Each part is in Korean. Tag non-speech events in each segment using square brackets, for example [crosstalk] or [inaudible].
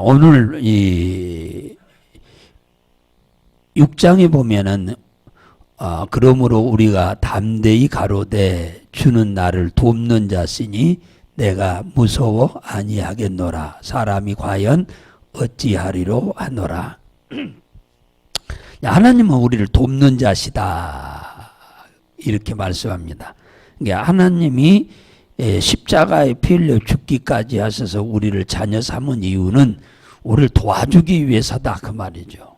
오늘 이 6장에 보면은 아, 그러므로 우리가 담대히 가로되 주는 나를 돕는 자시니 내가 무서워 아니하겠노라. 사람이 과연 어찌하리로 하노라. 야, [clears throat] 하나님은 우리를 돕는 자시다. 이렇게 말씀합니다. 그러니까 하나님이 예, 십자가에 피 흘려 죽기까지 하셔서 우리를 자녀 삼은 이유는 우리를 도와주기 위해서다 그 말이죠.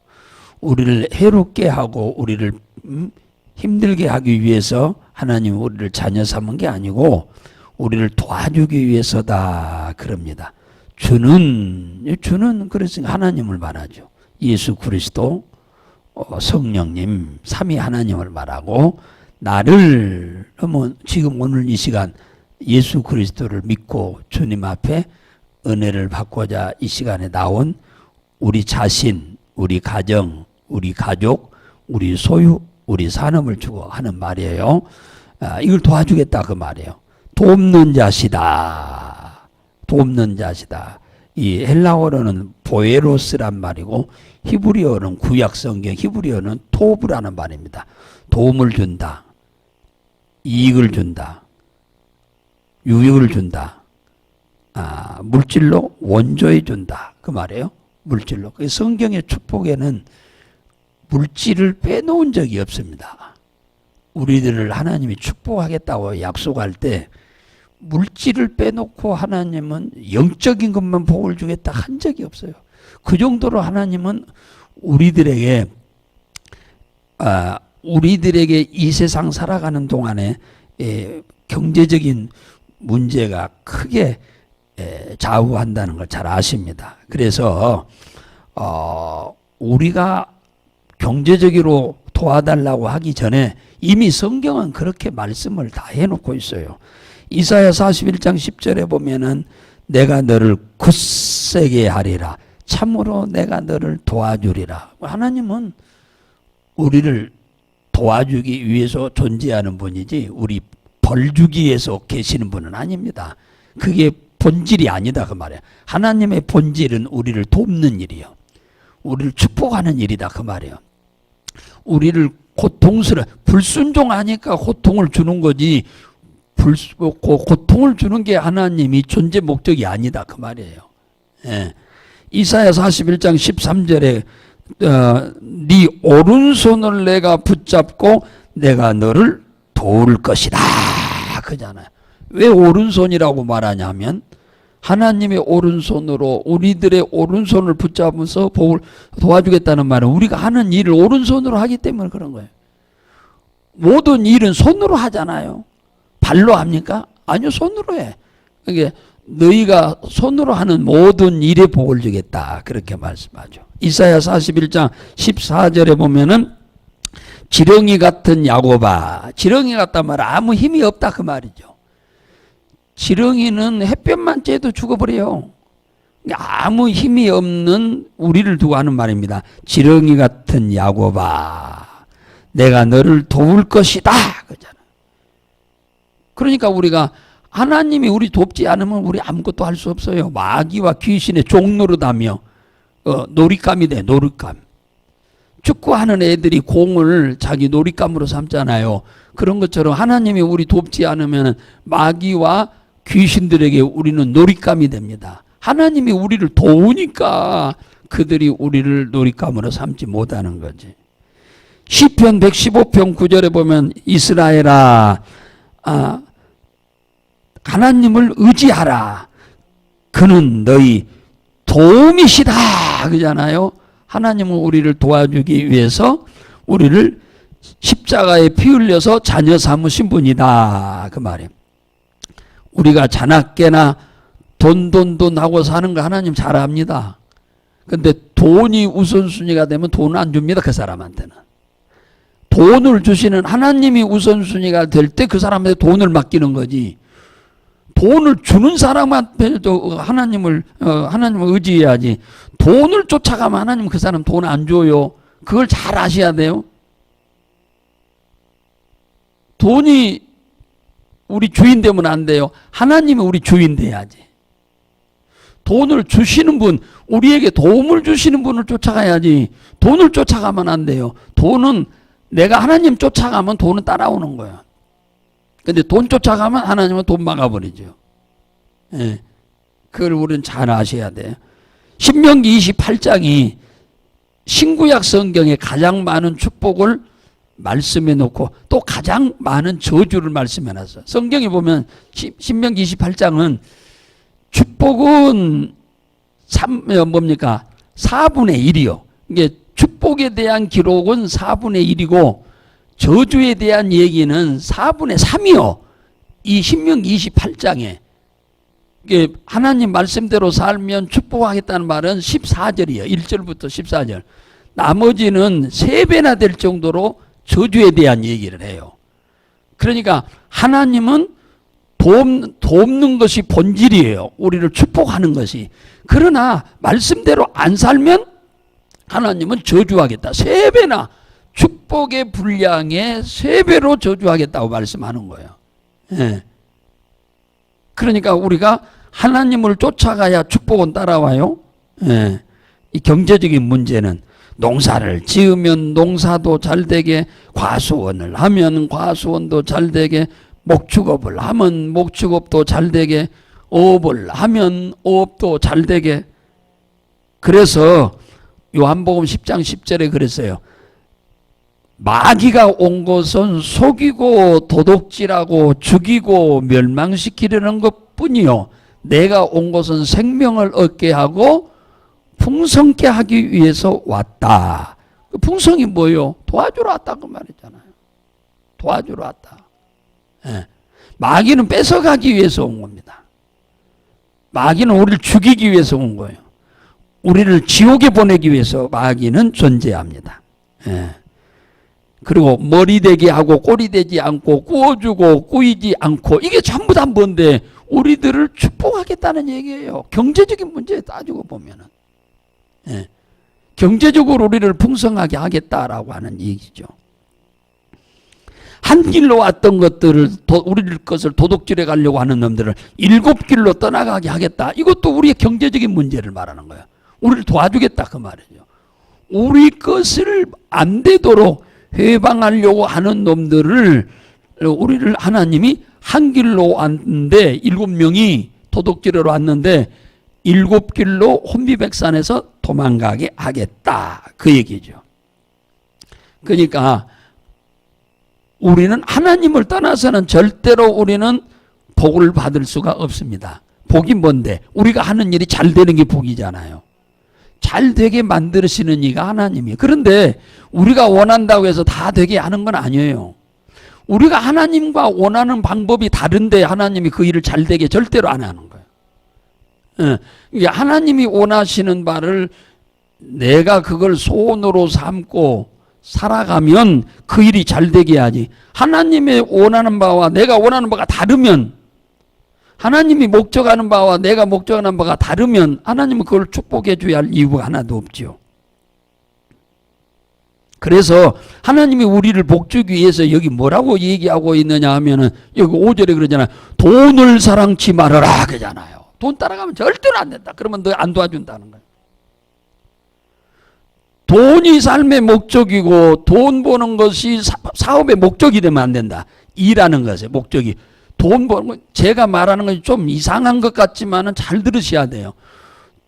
우리를 해롭게 하고 우리를 음, 힘들게 하기 위해서 하나님 우리를 자녀 삼은 게 아니고 우리를 도와주기 위해서다 그럽니다. 주는 주는 그래서 하나님을 말하죠. 예수 그리스도 어, 성령님 삼위 하나님을 말하고 나를 뭐 지금 오늘 이 시간 예수 그리스도를 믿고 주님 앞에 은혜를 받고자 이 시간에 나온 우리 자신, 우리 가정, 우리 가족, 우리 소유, 우리 산업을 주고 하는 말이에요. 아, 이걸 도와주겠다 그 말이에요. 돕는 자시다. 돕는 자시다. 이 헬라어로는 보에로스란 말이고 히브리어는 구약 성경 히브리어는 토브라는 말입니다. 도움을 준다. 이익을 준다. 유익을 준다. 아, 물질로 원조해 준다. 그 말이에요. 물질로. 그 성경의 축복에는 물질을 빼놓은 적이 없습니다. 우리들을 하나님이 축복하겠다고 약속할 때 물질을 빼놓고 하나님은 영적인 것만 복을 주겠다 한 적이 없어요. 그 정도로 하나님은 우리들에게 아, 우리들에게 이 세상 살아가는 동안에 예, 경제적인 문제가 크게 예, 좌우한다는 걸 잘 아십니다. 그래서 어, 우리가 경제적으로 도와달라고 하기 전에 이미 성경은 그렇게 말씀을 다 해놓고 있어요. 이사야 41장 10절에 보면은 내가 너를 굳세게 하리라. 참으로 내가 너를 도와주리라. 하나님은 우리를 도와주기 위해서 존재하는 분이지 우리 벌 주기 위해서 계시는 분은 아닙니다. 그게 본질이 아니다 그 말이야. 하나님의 본질은 우리를 돕는 일이요. 우리를 축복하는 일이다 그 말이에요. 우리를 고통스러 불순종하니까 고통을 주는 거지 불 고통을 주는 게 하나님이 존재 목적이 아니다 그 말이에요. 예. 이사야 41장 13절에 어, 네 오른손을 내가 붙잡고 내가 너를 도울 것이다 그잖아요. 왜 오른손이라고 말하냐면 하나님의 오른손으로 우리들의 오른손을 붙잡으면서 복을 도와주겠다는 말은 우리가 하는 일을 오른손으로 하기 때문에 그런 거예요. 모든 일은 손으로 하잖아요. 발로 합니까? 아니요, 손으로 해. 그게 너희가 손으로 하는 모든 일에 복을 주겠다. 그렇게 말씀하죠. 이사야 41장 14절에 보면은 지렁이 같은 야고바. 지렁이 같단 말 아무 힘이 없다 그 말이죠. 지렁이는 햇볕만 쬐도 죽어버려요. 아무 힘이 없는 우리를 두고 하는 말입니다. 지렁이 같은 야고바. 내가 너를 도울 것이다. 그잖아. 그러니까 우리가 하나님이 우리 돕지 않으면 우리 아무것도 할 수 없어요. 마귀와 귀신의 종노릇하며 어, 놀잇감이 돼 놀잇감. 축구하는 애들이 공을 자기 놀잇감으로 삼잖아요. 그런 것처럼 하나님이 우리 돕지 않으면 마귀와 귀신들에게 우리는 놀잇감이 됩니다. 하나님이 우리를 도우니까 그들이 우리를 놀잇감으로 삼지 못하는 거지. 시편 115편 9절에 보면 이스라엘아 아, 하나님을 의지하라. 그는 너희 도움이시다. 그잖아요. 하나님은 우리를 도와주기 위해서 우리를 십자가에 피 흘려서 자녀 삼으신 분이다. 그 말이에요. 우리가 자나깨나 돈, 돈, 돈 하고 사는 거 하나님 잘 압니다. 근데 돈이 우선순위가 되면 돈을 안 줍니다. 그 사람한테는. 돈을 주시는 하나님이 우선순위가 될 때 그 사람한테 돈을 맡기는 거지. 돈을 주는 사람한테도 하나님을 어, 하나님을 의지해야지. 돈을 쫓아가면 하나님 그 사람 돈 안 줘요. 그걸 잘 아셔야 돼요. 돈이 우리 주인 되면 안 돼요. 하나님이 우리 주인 돼야지. 돈을 주시는 분, 우리에게 도움을 주시는 분을 쫓아가야지. 돈을 쫓아가면 안 돼요. 돈은 내가 하나님 쫓아가면 돈은 따라오는 거야. 근데 돈 쫓아가면 하나님은 돈 막아버리죠. 예. 그걸 우리는 잘 아셔야 돼요. 신명기 28장이 신구약 성경에 가장 많은 축복을 말씀해 놓고 또 가장 많은 저주를 말씀해 놨어. 성경에 보면 시- 신명기 28장은 축복은 3, 뭡니까? 4분의 1이요. 이게 축복에 대한 기록은 4분의 1이고 저주에 대한 얘기는 4분의 3이요. 이 신명기 28장에 이게 하나님 말씀대로 살면 축복하겠다는 말은 14절이에요. 1절부터 14절. 나머지는 세 배나 될 정도로 저주에 대한 얘기를 해요. 그러니까 하나님은 돕, 돕는 것이 본질이에요. 우리를 축복하는 것이. 그러나 말씀대로 안 살면 하나님은 저주하겠다. 세 배나 축복의 분량에 세 배로 저주하겠다고 말씀하는 거예요. 예. 그러니까 우리가 하나님을 쫓아가야 축복은 따라와요. 예. 이 경제적인 문제는 농사를 지으면 농사도 잘 되게 과수원을 하면 과수원도 잘 되게 목축업을 하면 목축업도 잘 되게 어업을 하면 어업도 잘 되게 그래서 요한복음 10장 10절에 그랬어요. 마귀가 온 것은 속이고 도둑질하고 죽이고 멸망시키려는 것뿐이요. 내가 온 것은 생명을 얻게 하고 풍성케 하기 위해서 왔다. 그 풍성이 뭐요? 도와주러 왔다 그 말이잖아요. 도와주러 왔다. 예. 마귀는 뺏어가기 위해서 온 겁니다. 마귀는 우리를 죽이기 위해서 온 거예요. 우리를 지옥에 보내기 위해서 마귀는 존재합니다. 예. 그리고 머리 되게 하고 꼬리 되지 않고 구워주고 꾸이지 않고 이게 전부 다 뭔데 우리들을 축복하겠다는 얘기예요. 경제적인 문제 따지고 보면은 예. 경제적으로 우리를 풍성하게 하겠다라고 하는 얘기죠. 한 길로 왔던 것들을 도, 우리 것을 도둑질해 가려고 하는 놈들을 일곱 길로 떠나가게 하겠다. 이것도 우리의 경제적인 문제를 말하는 거예요. 우리를 도와주겠다 그 말이죠. 우리 것을 안 되도록 해방하려고 하는 놈들을 우리를 하나님이 한 길로 왔는데 일곱 명이 도둑질하러 왔는데 일곱 길로 혼비백산에서 도망가게 하겠다 그 얘기죠. 그러니까 우리는 하나님을 떠나서는 절대로 우리는 복을 받을 수가 없습니다. 복이 뭔데? 우리가 하는 일이 잘 되는 게 복이잖아요. 잘 되게 만드시는 이가 하나님이에요. 그런데 우리가 원한다고 해서 다 되게 하는 건 아니에요. 우리가 하나님과 원하는 방법이 다른데 하나님이 그 일을 잘 되게 절대로 안 하는 거예요. 예. 하나님이 원하시는 바를 내가 그걸 소원으로 삼고 살아가면 그 일이 잘 되게 해야지. 하나님의 원하는 바와 내가 원하는 바가 다르면 하나님이 목적하는 바와 내가 목적하는 바가 다르면 하나님은 그걸 축복해 줘야 할 이유가 하나도 없죠. 그래서 하나님이 우리를 복주기 위해서 여기 뭐라고 얘기하고 있느냐 하면은 여기 5절에 그러잖아요. 돈을 사랑치 말아라 그러잖아요. 돈 따라가면 절대로 안 된다. 그러면 너 안 도와준다는 거예요. 돈이 삶의 목적이고 돈 버는 것이 사, 사업의 목적이 되면 안 된다. 일하는 것의 목적이 돈 버는 건 제가 말하는 것이 좀 이상한 것 같지만은 잘 들으셔야 돼요.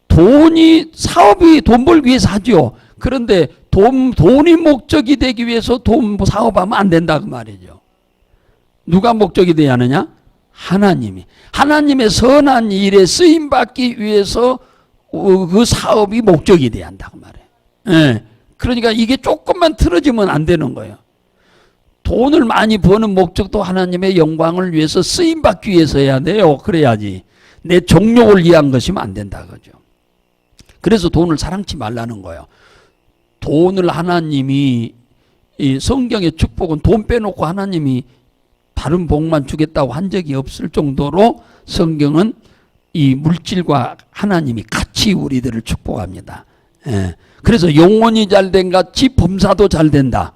돈이 사업이 돈 벌기 위해서 하죠. 그런데 돈 돈이 목적이 되기 위해서 돈 사업하면 안 된다 그 말이죠. 누가 목적이 되야 하느냐? 하나님이 하나님의 선한 일에 쓰임 받기 위해서 어, 그 사업이 목적이 돼야 한다 그 말이에요. 예. 그러니까 이게 조금만 틀어지면 안 되는 거예요. 돈을 많이 버는 목적도 하나님의 영광을 위해서 쓰임 받기 위해서 해야 돼요. 그래야지. 내 종욕을 위한 것이면 안 된다 그죠. 그래서 돈을 사랑치 말라는 거예요. 돈을 하나님이 이 성경의 축복은 돈 빼놓고 하나님이 다른 복만 주겠다고 한 적이 없을 정도로 성경은 이 물질과 하나님이 같이 우리들을 축복합니다. 예. 그래서 영혼이 잘 된 같이 범사도 잘 된다.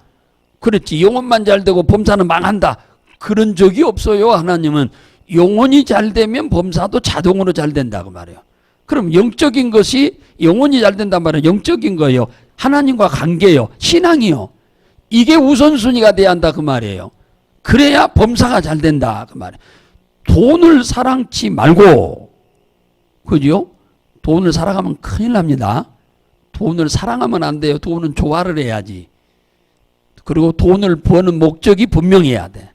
그렇지. 영혼만 잘 되고 범사는 망한다. 그런 적이 없어요. 하나님은 영혼이 잘 되면 범사도 자동으로 잘 된다고 말해요. 그럼 영적인 것이 영혼이 잘 된단 말은 영적인 거예요. 하나님과 관계요. 신앙이요. 이게 우선순위가 돼야 한다 그 말이에요. 그래야 범사가 잘 된다 그 말이에요. 돈을 사랑치 말고 그죠? 돈을 사랑하면 큰일 납니다. 돈을 사랑하면 안 돼요. 돈은 조화를 해야지. 그리고 돈을 버는 목적이 분명해야 돼.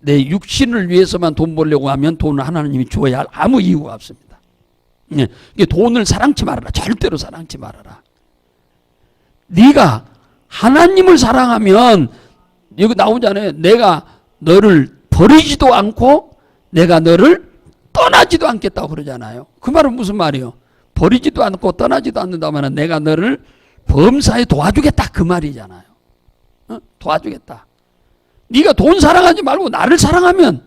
내 육신을 위해서만 돈 벌려고 하면 돈을 하나님이 줘야 할 아무 이유가 없습니다. 예, 돈을 사랑치 말아라. 절대로 사랑치 말아라. 네가 하나님을 사랑하면 여기 나오잖아요. 내가 너를 버리지도 않고 내가 너를 떠나지도 않겠다고 그러잖아요. 그 말은 무슨 말이요? 버리지도 않고 떠나지도 않는다면 내가 너를 범사에 도와주겠다 그 말이잖아요. 어? 도와주겠다. 네가 돈 사랑하지 말고 나를 사랑하면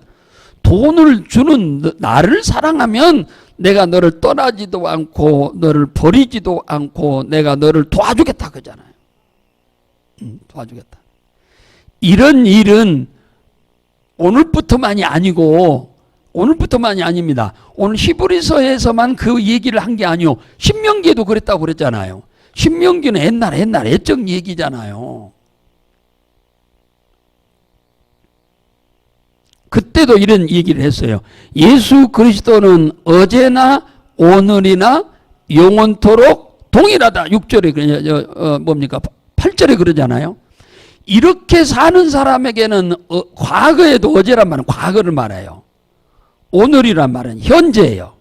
돈을 주는 너- 나를 사랑하면 내가 너를 떠나지도 않고 너를 버리지도 않고 내가 너를 도와주겠다 그잖아요. 음, 도와주겠다. 이런 일은 오늘부터만이 아니고 오늘부터만이 아닙니다. 오늘 히브리서에서만 그 얘기를 한 게 아니요. 신명기에도 그랬다고 그랬잖아요. 신명기는 옛날 옛날 애적 얘기잖아요. 그때도 이런 얘기를 했어요. 예수 그리스도는 어제나 오늘이나 영원토록 동일하다. 6절에 그냥 저, 어, 뭡니까? 8절에 그러잖아요. 이렇게 사는 사람에게는 어, 과거에도 어제란 말은 과거를 말해요. 오늘이란 말은 현재예요.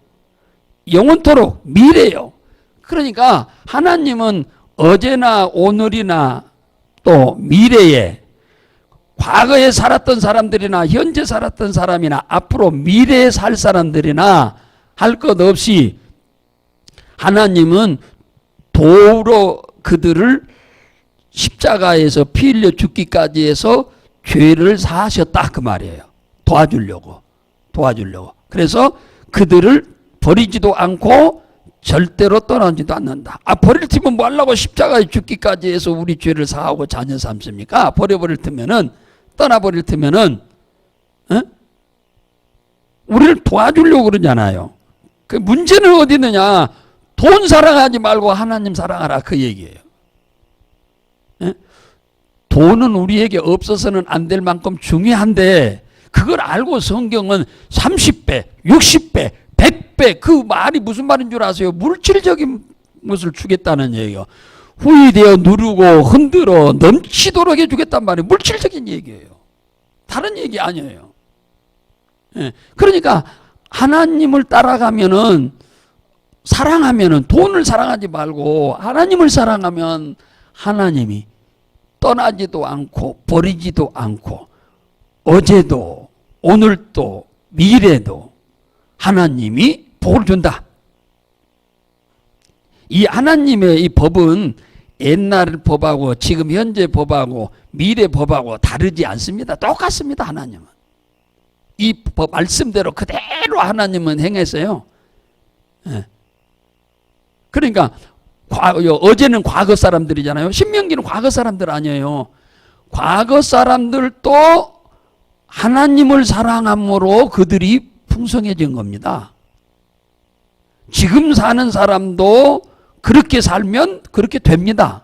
영원토록 미래예요. 그러니까 하나님은 어제나 오늘이나 또 미래에 과거에 살았던 사람들이나 현재 살았던 사람이나 앞으로 미래에 살 사람들이나 할 것 없이 하나님은 도로 그들을 십자가에서 피 흘려 죽기까지 해서 죄를 사하셨다 그 말이에요. 도와주려고. 도와주려고. 그래서 그들을 버리지도 않고 절대로 떠나지도 않는다. 아, 버릴 테면 뭐 하려고 십자가에 죽기까지 해서 우리 죄를 사하고 자녀 삼습니까? 버려버릴 테면은, 떠나버릴 테면은, 어? 우리를 도와주려고 그러잖아요. 그 문제는 어디 있느냐? 돈 사랑하지 말고 하나님 사랑하라. 그 얘기예요. 예? 돈은 우리에게 없어서는 안 될 만큼 중요한데, 그걸 알고 성경은 30배, 60배, 100배 그 말이 무슨 말인 줄 아세요? 물질적인 것을 주겠다는 얘기예요. 후이되어 누르고 흔들어 넘치도록 해주겠단 말이에요. 물질적인 얘기예요. 다른 얘기 아니에요. 예. 그러니까 하나님을 따라가면은 사랑하면은 돈을 사랑하지 말고 하나님을 사랑하면 하나님이 떠나지도 않고 버리지도 않고 어제도 오늘도 미래도 하나님이 복을 준다. 이 하나님의 이 법은 옛날 법하고 지금 현재 법하고 미래 법하고 다르지 않습니다. 똑같습니다. 하나님은. 이 법 말씀대로 그대로 하나님은 행했어요. 예. 그러니까 과, 어제는 과거 사람들이잖아요. 신명기는 과거 사람들 아니에요. 과거 사람들도 하나님을 사랑함으로 그들이 풍성해진 겁니다. 지금 사는 사람도 그렇게 살면 그렇게 됩니다.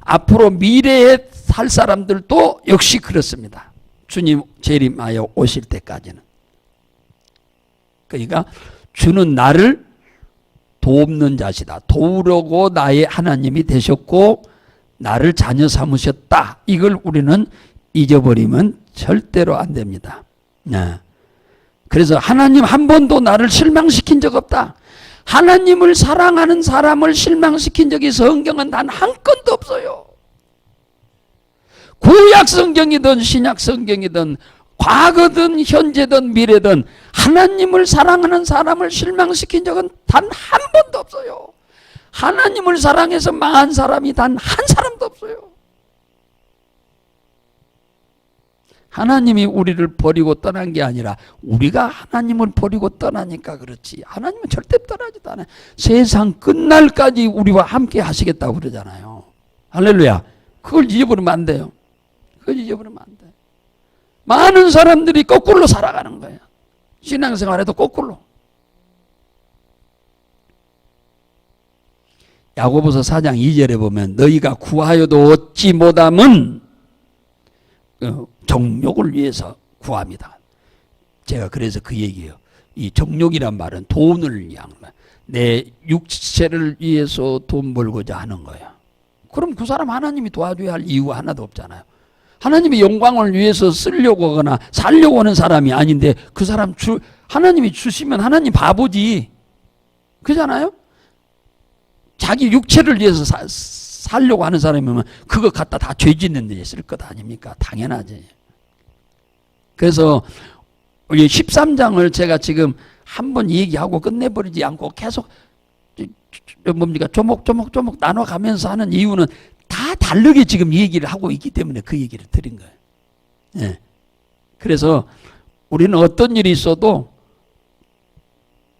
앞으로 미래에 살 사람들도 역시 그렇습니다. 주님 재림하여 오실 때까지는. 그러니까 주는 나를 돕는 자시다. 도우려고 나의 하나님이 되셨고 나를 자녀 삼으셨다. 이걸 우리는 잊어버리면 절대로 안 됩니다. 네. 그래서 하나님 한 번도 나를 실망시킨 적 없다. 하나님을 사랑하는 사람을 실망시킨 적이 성경은 단 한 건도 없어요. 구약 성경이든 신약 성경이든 과거든 현재든 미래든 하나님을 사랑하는 사람을 실망시킨 적은 단 한 번도 없어요. 하나님을 사랑해서 망한 사람이 단 한 사람도 없어요. 하나님이 우리를 버리고 떠난 게 아니라 우리가 하나님을 버리고 떠나니까 그렇지. 하나님은 절대 떠나지도 않아요. 세상 끝날까지 우리와 함께 하시겠다고 그러잖아요. 할렐루야. 그걸 잊어버리면 안 돼요. 그걸 잊어버리면 안 돼. 많은 사람들이 거꾸로 살아가는 거예요. 신앙생활에도 거꾸로. 야고보서 4장 2절에 보면 너희가 구하여도 얻지 못함은 어, 정욕을 위해서 구합니다. 제가 그래서 그 얘기예요. 이 정욕이란 말은 돈을 거야. 내 육체를 위해서 돈 벌고자 하는 거야. 그럼 그 사람 하나님이 도와줘야 할 이유가 하나도 없잖아요. 하나님의 영광을 위해서 쓰려고 하거나 살려고 하는 사람이 아닌데 그 사람 주 하나님이 주시면 하나님 바보지. 그잖아요? 자기 육체를 위해서 사, 살려고 하는 사람이면 그거 갖다 다 죄 짓는 데 쓸 것 아닙니까? 당연하지. 그래서 이 13장을 제가 지금 한 번 얘기하고 끝내버리지 않고 계속 뭡니까 조목조목조목 나눠가면서 하는 이유는 다 다르게 지금 얘기를 하고 있기 때문에 그 얘기를 드린 거예요. 예. 그래서 우리는 어떤 일이 있어도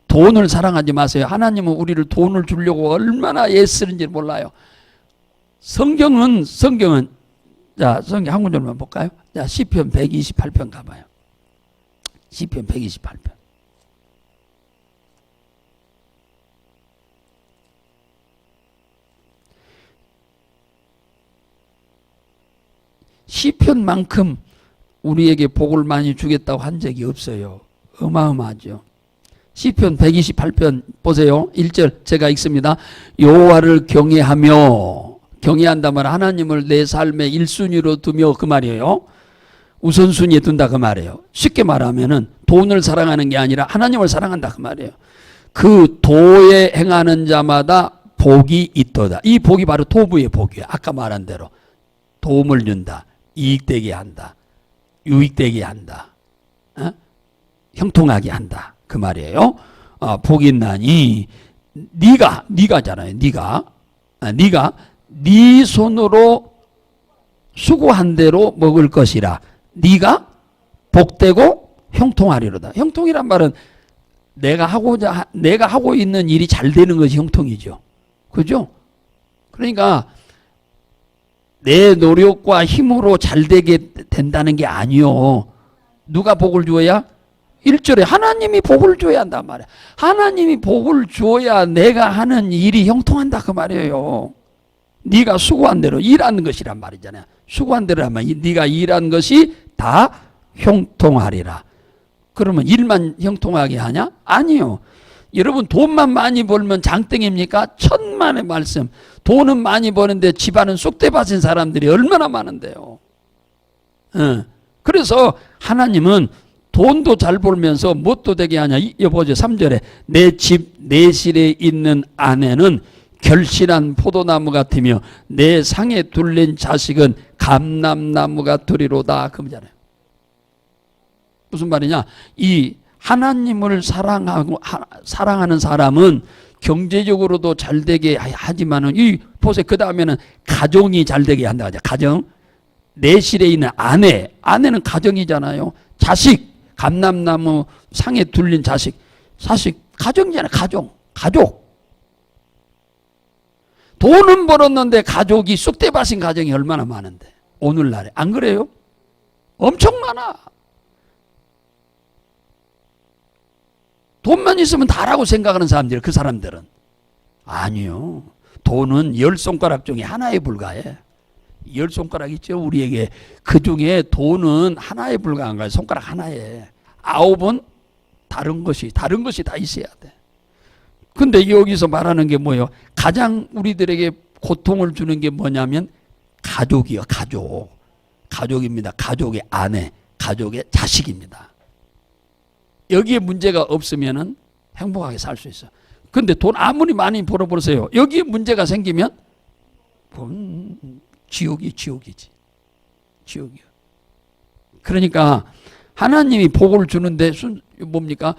돈을 사랑하지 마세요. 하나님은 우리를 돈을 주려고 얼마나 애쓰는지 몰라요. 성경은 성경은 자 성경 한 구절만 볼까요? 자 시편 128편 가봐요. 시편 128편. 시편만큼 우리에게 복을 많이 주겠다고 한 적이 없어요. 어마어마하죠. 시편 128편 보세요. 1절 제가 읽습니다. 여호와를 경외하며 경외한다 말 하나님을 내 삶의 1순위로 두며 그 말이에요. 우선순위에 둔다 그 말이에요. 쉽게 말하면은 돈을 사랑하는 게 아니라 하나님을 사랑한다 그 말이에요. 그 도에 행하는 자마다 복이 있도다. 이 복이 바로 토부의 복이에요. 아까 말한 대로 도움을 준다. 이익되게 한다. 유익되게 한다. 어? 형통하게 한다. 그 말이에요. 어, 복이 있나니 네가 네가잖아요. 네가 아, 네가 네 손으로 수고한 대로 먹을 것이라. 네가 복되고 형통하리로다. 형통이란 말은 내가 하고자 하- 내가 하고 있는 일이 잘 되는 것이 형통이죠. 그죠? 그러니까 내 노력과 힘으로 잘 되게 된다는 게 아니요. 누가 복을 주어야? 1절에 하나님이 복을 줘야 한단 말이야. 하나님이 복을 줘야 내가 하는 일이 형통한다 그 말이에요. 네가 수고한 대로 일하는 것이란 말이잖아요. 수고한 대로 하면 이- 네가 일한 것이 다 형통하리라. 그러면 일만 형통하게 하냐? 아니요. 여러분 돈만 많이 벌면 장땡입니까? 천만의 말씀. 돈은 많이 버는데 집안은 쑥대 밭인 사람들이 얼마나 많은데요. 어. 그래서 하나님은 돈도 잘 벌면서 무엇도 되게 하냐. 이- 여기 보죠. 3절에 내 집 내실에 있는 아내는 결실한 포도나무 같으며 내 상에 둘린 자식은 감람나무 같으리로다. 그 말이잖아요. 무슨 말이냐? 이 하나님을 사랑하고 하- 사랑하는 사람은 경제적으로도 잘 되게 하- 하지만은 이 보세요. 그 다음에는 가정이 잘 되게 한다 하죠. 가정 내실에 있는 아내, 아내는 가정이잖아요. 자식, 감람나무 상에 둘린 자식, 자식 가정이잖아요. 가정, 가족. 돈은 벌었는데 가족이 쑥대밭인 가정이 얼마나 많은데 오늘날에 안 그래요? 엄청 많아. 돈만 있으면 다라고 생각하는 사람들, 그 사람들은. 아니요. 돈은 열 손가락 중에 하나에 불과해. 열 손가락 있죠, 우리에게. 그 중에 돈은 하나에 불과한 거야. 손가락 하나에. 아홉은 다른 것이, 다른 것이 다 있어야 돼. 근데 여기서 말하는 게 뭐예요? 가장 우리들에게 고통을 주는 게 뭐냐면 가족이요, 가족. 가족입니다. 가족의 아내, 가족의 자식입니다. 여기에 문제가 없으면은 행복하게 살 수 있어. 근데 돈 아무리 많이 벌어보세요. 여기에 문제가 생기면 음, 지옥이 지옥이지. 지옥이요. 그러니까 하나님이 복을 주는데 순 뭡니까?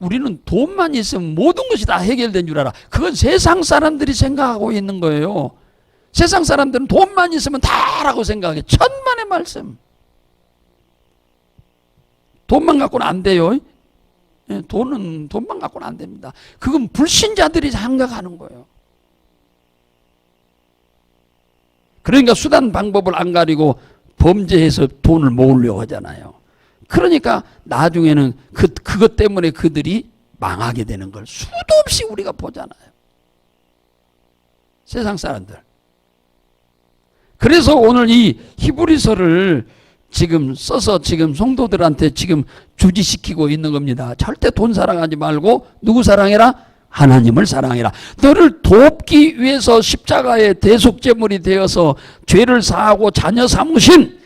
우리는 돈만 있으면 모든 것이 다 해결된 줄 알아. 그건 세상 사람들이 생각하고 있는 거예요. 세상 사람들은 돈만 있으면 다라고 생각해. 천만의 말씀. 돈만 갖고는 안 돼요. 예, 돈은 돈만 갖고는 안 됩니다. 그건 불신자들이 생각하는 거예요. 그러니까 수단 방법을 안 가리고 범죄해서 돈을 모으려고 하잖아요. 그러니까 나중에는 그 그것 때문에 그들이 망하게 되는 걸 수도 없이 우리가 보잖아요. 세상 사람들. 그래서 오늘 이 히브리서를 지금 써서 지금 성도들한테 지금 주지시키고 있는 겁니다. 절대 돈 사랑하지 말고 누구 사랑해라? 하나님을 사랑해라. 너를 돕기 위해서 십자가의 대속제물이 되어서 죄를 사하고 자녀 삼으신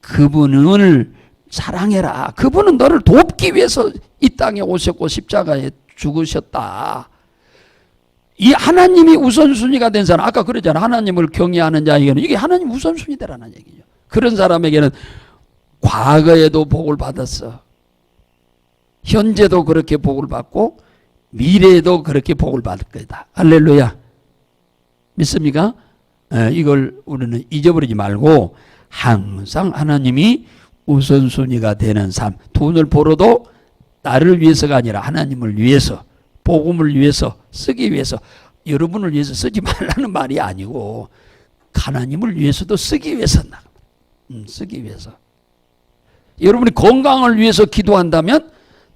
그분을 사랑해라. 그분은 너를 돕기 위해서 이 땅에 오셨고 십자가에 죽으셨다. 이 하나님이 우선순위가 된 사람, 아까 그러잖아. 하나님을 경외하는 자에게는 이게 하나님 우선순위다라는 얘기죠. 그런 사람에게는 과거에도 복을 받았어. 현재도 그렇게 복을 받고 미래에도 그렇게 복을 받을 거다. 할렐루야. 믿습니까? 에, 이걸 우리는 잊어버리지 말고 항상 하나님이 우선순위가 되는 삶. 돈을 벌어도 나를 위해서가 아니라 하나님을 위해서, 복음을 위해서, 쓰기 위해서, 여러분을 위해서 쓰지 말라는 말이 아니고 하나님을 위해서도 쓰기 위해서 나. 음, 쓰기 위해서. 여러분이 건강을 위해서 기도한다면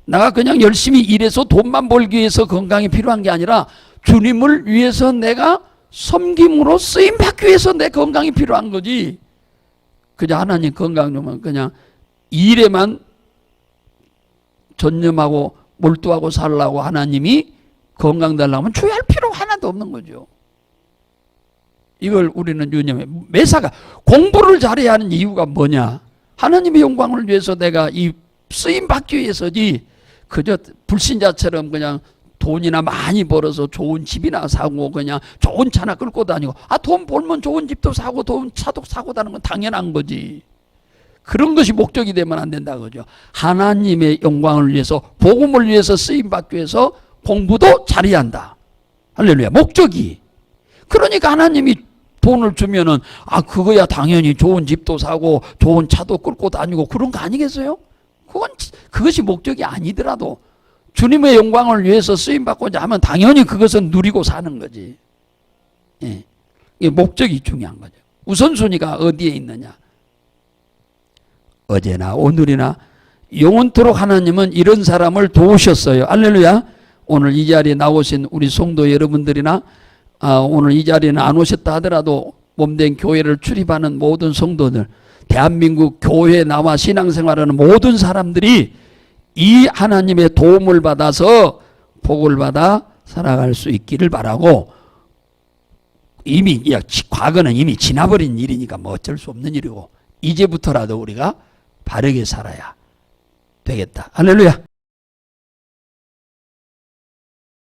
나가 그냥 열심히 일해서 돈만 벌기 위해서 건강이 필요한 게 아니라 주님을 위해서 내가 섬김으로 쓰임 받기 위해서 내 건강이 필요한 거지. 그냥 하나님 건강 좀 그냥 일에만 전념하고 몰두하고 살라고 하나님이 건강 달라면 주의할 필요 하나도 없는 거죠. 이걸 우리는 유념해. 매사가 공부를 잘해야 하는 이유가 뭐냐? 하나님의 영광을 위해서 내가 이 쓰임 받기 위해서지. 그저 불신자처럼 그냥 돈이나 많이 벌어서 좋은 집이나 사고 그냥 좋은 차나 끌고 다니고 아 돈 벌면 좋은 집도 사고 좋은 차도 사고 다는 건 당연한 거지. 그런 것이 목적이 되면 안 된다 그죠. 하나님의 영광을 위해서 복음을 위해서 쓰임 받기 위해서 공부도 잘해야 한다. 할렐루야. 목적이. 그러니까 하나님이 돈을 주면은 아 그거야 당연히 좋은 집도 사고 좋은 차도 끌고 다니고 그런 거 아니겠어요? 그건 그것이 목적이 아니더라도 주님의 영광을 위해서 쓰임 받고자 하면 당연히 그것은 누리고 사는 거지. 예. 이게 목적이 중요한 거죠. 우선순위가 어디에 있느냐? 어제나 오늘이나 영원토록 하나님은 이런 사람을 도우셨어요. 알렐루야. 오늘 이 자리에 나오신 우리 성도 여러분들이나 아, 오늘 이 자리에는 안 오셨다 하더라도 몸된 교회를 출입하는 모든 성도들, 대한민국 교회에 나와 신앙생활하는 모든 사람들이 이 하나님의 도움을 받아서 복을 받아 살아갈 수 있기를 바라고 이미 과거는 이미 지나버린 일이니까 뭐 어쩔 수 없는 일이고 이제부터라도 우리가 바르게 살아야 되겠다. 할렐루야.